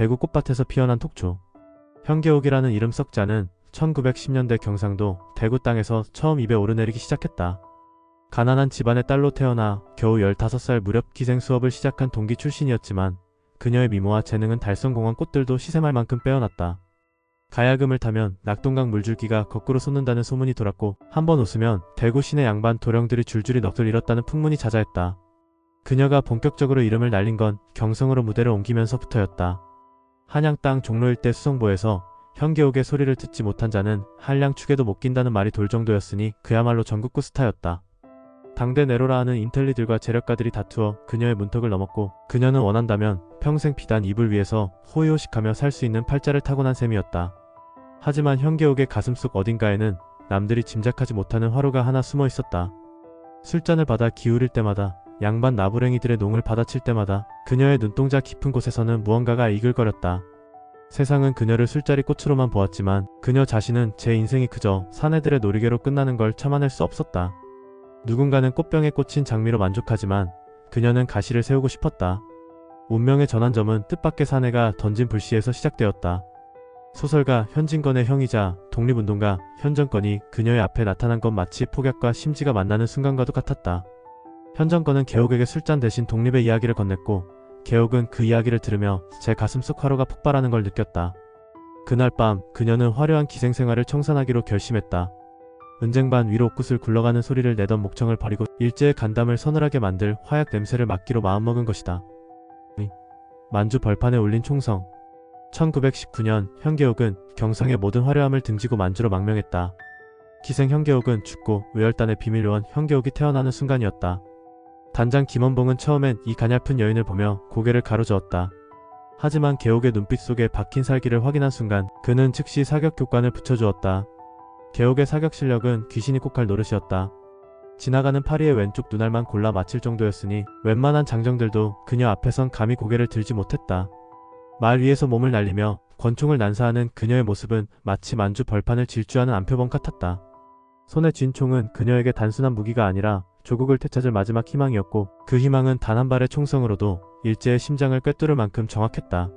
대구 꽃밭에서 피어난 톡조. 현계옥이라는 이름 썩자는 1910년대 경상도 대구 땅에서 처음 입에 오르내리기 시작했다. 가난한 집안의 딸로 태어나 겨우 15살 무렵 기생 수업을 시작한 동기 출신이었지만 그녀의 미모와 재능은 달성공원 꽃들도 시샘할 만큼 빼어났다. 가야금을 타면 낙동강 물줄기가 거꾸로 솟는다는 소문이 돌았고 한 번 웃으면 대구 시내 양반 도령들이 줄줄이 넋을 잃었다는 풍문이 자자했다. 그녀가 본격적으로 이름을 날린 건 경성으로 무대를 옮기면서부터였다. 한양 땅 종로 일대 수성보에서 현계옥의 소리를 듣지 못한 자는 한량 축에도 못 낀다는 말이 돌 정도였으니 그야말로 전국구 스타였다. 당대 네로라 하는 인텔리들과 재력가들이 다투어 그녀의 문턱을 넘었고 그녀는 원한다면 평생 비단 이불 위에서 호의호식하며 살 수 있는 팔자를 타고난 셈이었다. 하지만 현계옥의 가슴속 어딘가에는 남들이 짐작하지 못하는 화로가 하나 숨어 있었다. 술잔을 받아 기울일 때마다 양반 나부랭이들의 농을 받아칠 때마다 그녀의 눈동자 깊은 곳에서는 무언가가 이글거렸다. 세상은 그녀를 술자리 꽃으로만 보았지만 그녀 자신은 제 인생이 그저 사내들의 놀이개로 끝나는 걸 참아낼 수 없었다. 누군가는 꽃병에 꽂힌 장미로 만족하지만 그녀는 가시를 세우고 싶었다. 운명의 전환점은 뜻밖의 사내가 던진 불씨에서 시작되었다. 소설가 현진건의 형이자 독립운동가 현정건이 그녀의 앞에 나타난 건 마치 폭약과 심지가 만나는 순간과도 같았다. 현정건은 개옥에게 술잔 대신 독립의 이야기를 건넸고 개옥은 그 이야기를 들으며 제 가슴속 화로가 폭발하는 걸 느꼈다. 그날 밤 그녀는 화려한 기생생활을 청산하기로 결심했다. 은쟁반 위로 옥굿을 굴러가는 소리를 내던 목청을 버리고 일제의 간담을 서늘하게 만들 화약 냄새를 맡기로 마음먹은 것이다. 만주 벌판에 올린 총성 1919년 현계옥은 경성의 모든 화려함을 등지고 만주로 망명했다. 기생 현계옥은 죽고 외열단의 비밀 요원 현계옥이 태어나는 순간이었다. 단장 김원봉은 처음엔 이 가냘픈 여인을 보며 고개를 가로저었다. 하지만 계옥의 눈빛 속에 박힌 살기를 확인한 순간 그는 즉시 사격 교관을 붙여주었다. 계옥의 사격 실력은 귀신이 꼭할 노릇이었다. 지나가는 파리의 왼쪽 눈알만 골라 맞힐 정도였으니 웬만한 장정들도 그녀 앞에선 감히 고개를 들지 못했다. 말 위에서 몸을 날리며 권총을 난사하는 그녀의 모습은 마치 만주 벌판을 질주하는 암표범 같았다. 손에 쥔 총은 그녀에게 단순한 무기가 아니라 조국을 되찾을 마지막 희망이었고 그 희망은 단 한 발의 총성으로도 일제의 심장을 꿰뚫을 만큼 정확했다.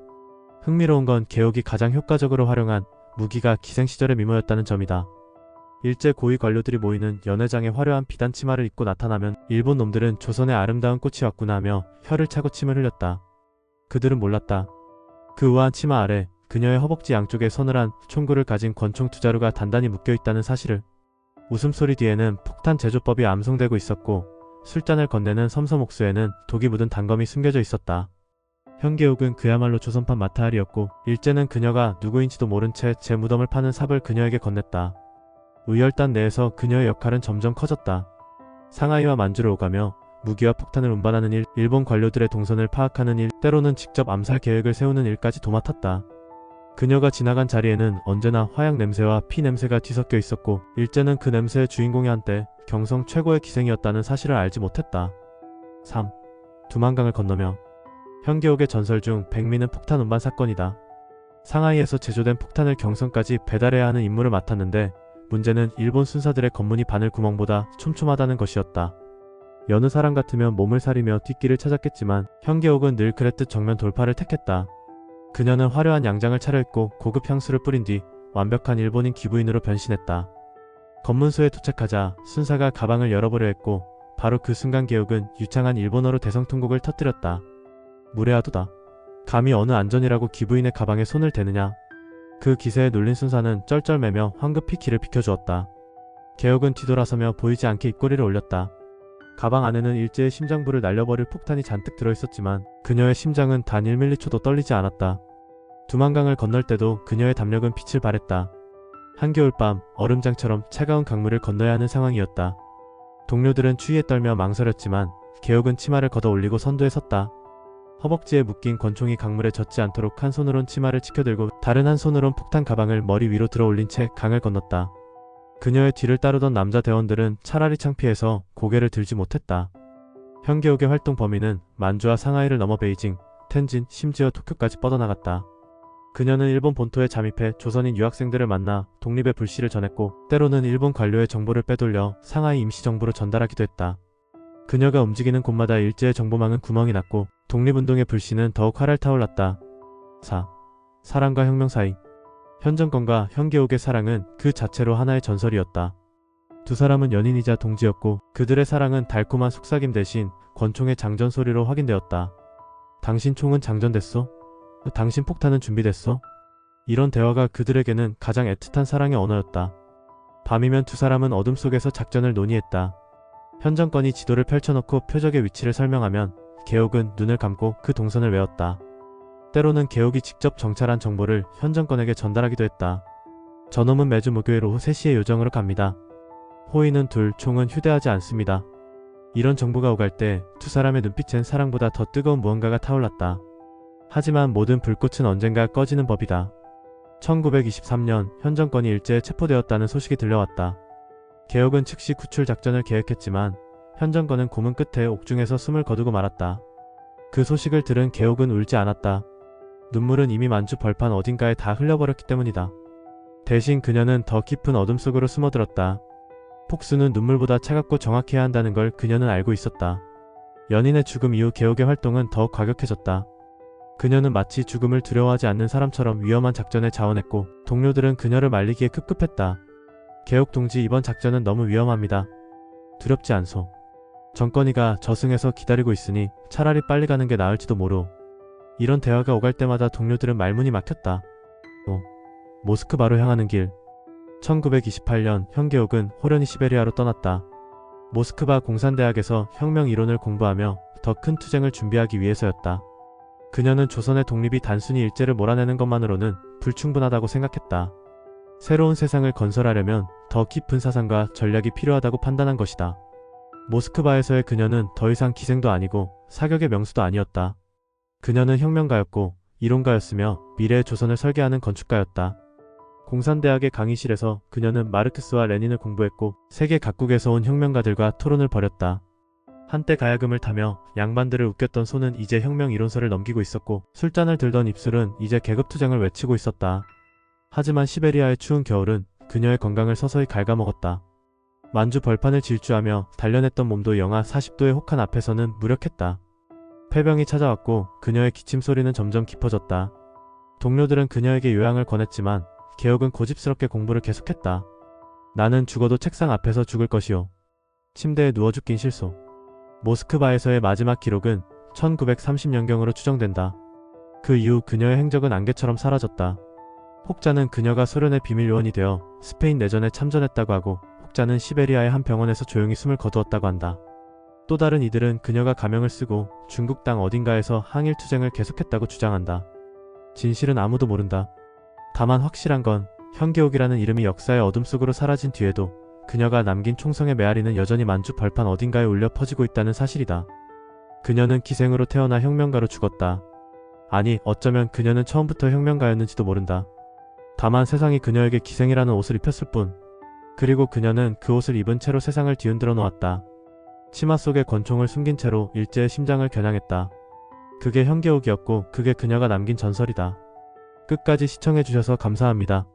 흥미로운 건 개옥이 가장 효과적으로 활용한 무기가 기생 시절의 미모였다는 점이다. 일제 고위 관료들이 모이는 연회장에 화려한 비단 치마를 입고 나타나면 일본 놈들은 조선의 아름다운 꽃이 왔구나 하며 혀를 차고 침을 흘렸다. 그들은 몰랐다. 그 우아한 치마 아래 그녀의 허벅지 양쪽에 서늘한 총구를 가진 권총 두 자루가 단단히 묶여 있다는 사실을 웃음소리 뒤에는 폭탄 제조법이 암송되고 있었고 술잔을 건네는 섬섬 옥수에는 독이 묻은 단검이 숨겨져 있었다. 현계옥은 그야말로 조선판 마타알이었고 일제는 그녀가 누구인지도 모른 채 제 무덤을 파는 삽을 그녀에게 건넸다. 의열단 내에서 그녀의 역할은 점점 커졌다. 상하이와 만주를 오가며 무기와 폭탄을 운반하는 일, 일본 관료들의 동선을 파악하는 일, 때로는 직접 암살 계획을 세우는 일까지 도맡았다. 그녀가 지나간 자리에는 언제나 화약 냄새와 피 냄새가 뒤섞여 있었고 일제는 그 냄새의 주인공이 한때 경성 최고의 기생이었다는 사실을 알지 못했다. 3. 두만강을 건너며 현계옥의 전설 중 백미는 폭탄 운반 사건이다. 상하이에서 제조된 폭탄을 경성까지 배달해야 하는 임무를 맡았는데 문제는 일본 순사들의 검문이 바늘 구멍보다 촘촘하다는 것이었다. 여느 사람 같으면 몸을 사리며 뒷길을 찾았겠지만 현계옥은 늘 그랬듯 정면 돌파를 택했다. 그녀는 화려한 양장을 차려입고 고급 향수를 뿌린 뒤 완벽한 일본인 기부인으로 변신했다. 검문소에 도착하자 순사가 가방을 열어보려 했고 바로 그 순간 계옥은 유창한 일본어로 대성통곡을 터뜨렸다. 무례하도다. 감히 어느 안전이라고 기부인의 가방에 손을 대느냐. 그 기세에 놀린 순사는 쩔쩔매며 황급히 길을 비켜주었다. 계옥은 뒤돌아서며 보이지 않게 입꼬리를 올렸다. 가방 안에는 일제의 심장부를 날려버릴 폭탄이 잔뜩 들어있었지만 그녀의 심장은 단 1밀리초도 떨리지 않았다. 두만강을 건널 때도 그녀의 담력은 빛을 발했다. 한겨울 밤 얼음장처럼 차가운 강물을 건너야 하는 상황이었다. 동료들은 추위에 떨며 망설였지만 개옥은 치마를 걷어 올리고 선두에 섰다. 허벅지에 묶인 권총이 강물에 젖지 않도록 한 손으론 치마를 치켜들고 다른 한 손으론 폭탄 가방을 머리 위로 들어 올린 채 강을 건넜다. 그녀의 뒤를 따르던 남자 대원들은 차라리 창피해서 고개를 들지 못했다. 현계옥의 활동 범위는 만주와 상하이를 넘어 베이징, 텐진, 심지어 도쿄까지 뻗어나갔다. 그녀는 일본 본토에 잠입해 조선인 유학생들을 만나 독립의 불씨를 전했고 때로는 일본 관료의 정보를 빼돌려 상하이 임시정부로 전달하기도 했다. 그녀가 움직이는 곳마다 일제의 정보망은 구멍이 났고 독립운동의 불씨는 더욱 활알 타올랐다. 4. 사랑과 혁명 사이 현정권과 현계옥의 사랑은 그 자체로 하나의 전설이었다. 두 사람은 연인이자 동지였고 그들의 사랑은 달콤한 속삭임 대신 권총의 장전 소리로 확인되었다. 당신 총은 장전됐어? 당신 폭탄은 준비됐어? 이런 대화가 그들에게는 가장 애틋한 사랑의 언어였다. 밤이면 두 사람은 어둠 속에서 작전을 논의했다. 현정권이 지도를 펼쳐놓고 표적의 위치를 설명하면 개옥은 눈을 감고 그 동선을 외웠다. 때로는 개옥이 직접 정찰한 정보를 현 정권에게 전달하기도 했다. 저놈은 매주 목요일 오후 3시에 요정으로 갑니다. 호의는 둘, 총은 휴대하지 않습니다. 이런 정보가 오갈 때 두 사람의 눈빛엔 사랑보다 더 뜨거운 무언가가 타올랐다. 하지만 모든 불꽃은 언젠가 꺼지는 법이다. 1923년 현 정권이 일제에 체포되었다는 소식이 들려왔다. 개혁은 즉시 구출 작전을 계획했지만 현 정권은 고문 끝에 옥중에서 숨을 거두고 말았다. 그 소식을 들은 개혁은 울지 않았다. 눈물은 이미 만주 벌판 어딘가에 다 흘려버렸기 때문이다. 대신 그녀는 더 깊은 어둠 속으로 숨어들었다. 폭수는 눈물보다 차갑고 정확해야 한다는 걸 그녀는 알고 있었다. 연인의 죽음 이후 개혁의 활동은 더욱 과격해졌다. 그녀는 마치 죽음을 두려워하지 않는 사람처럼 위험한 작전에 자원했고 동료들은 그녀를 말리기에 급급했다. 개혁 동지 이번 작전은 너무 위험합니다. 두렵지 않소. 정권이가 저승에서 기다리고 있으니 차라리 빨리 가는 게 나을지도 모르. 이런 대화가 오갈 때마다 동료들은 말문이 막혔다. 어, 모스크 바로 향하는 길. 1928년 현계옥은 호련히 시베리아로 떠났다. 모스크바 공산대학에서 혁명 이론을 공부하며 더 큰 투쟁을 준비하기 위해서였다. 그녀는 조선의 독립이 단순히 일제를 몰아내는 것만으로는 불충분하다고 생각했다. 새로운 세상을 건설하려면 더 깊은 사상과 전략이 필요하다고 판단한 것이다. 모스크바에서의 그녀는 더 이상 기생도 아니고 사격의 명수도 아니었다. 그녀는 혁명가였고 이론가였으며 미래의 조선을 설계하는 건축가였다. 공산대학의 강의실에서 그녀는 마르크스와 레닌을 공부했고 세계 각국에서 온 혁명가들과 토론을 벌였다. 한때 가야금을 타며 양반들을 웃겼던 손은 이제 혁명 이론서를 넘기고 있었고 술잔을 들던 입술은 이제 계급투쟁을 외치고 있었다. 하지만 시베리아의 추운 겨울은 그녀의 건강을 서서히 갉아먹었다. 만주 벌판을 질주하며 단련했던 몸도 영하 40도의 혹한 앞에서는 무력했다. 폐병이 찾아왔고 그녀의 기침 소리는 점점 깊어졌다. 동료들은 그녀에게 요양을 권했지만 개혁은 고집스럽게 공부를 계속했다. 나는 죽어도 책상 앞에서 죽을 것이오. 침대에 누워 죽긴 싫소. 모스크바에서의 마지막 기록은 1930년경으로 추정된다. 그 이후 그녀의 행적은 안개처럼 사라졌다. 혹자는 그녀가 소련의 비밀 요원이 되어 스페인 내전에 참전했다고 하고 혹자는 시베리아의 한 병원에서 조용히 숨을 거두었다고 한다. 또 다른 이들은 그녀가 가명을 쓰고 중국 땅 어딘가에서 항일 투쟁을 계속했다고 주장한다. 진실은 아무도 모른다. 다만 확실한 건 현계옥이라는 이름이 역사의 어둠 속으로 사라진 뒤에도 그녀가 남긴 총성의 메아리는 여전히 만주 벌판 어딘가에 울려 퍼지고 있다는 사실이다. 그녀는 기생으로 태어나 혁명가로 죽었다. 아니, 어쩌면 그녀는 처음부터 혁명가였는지도 모른다. 다만 세상이 그녀에게 기생이라는 옷을 입혔을 뿐. 그리고 그녀는 그 옷을 입은 채로 세상을 뒤흔들어 놓았다. 치마 속에 권총을 숨긴 채로 일제의 심장을 겨냥했다. 그게 현계옥이었고 그게 그녀가 남긴 전설이다. 끝까지 시청해주셔서 감사합니다.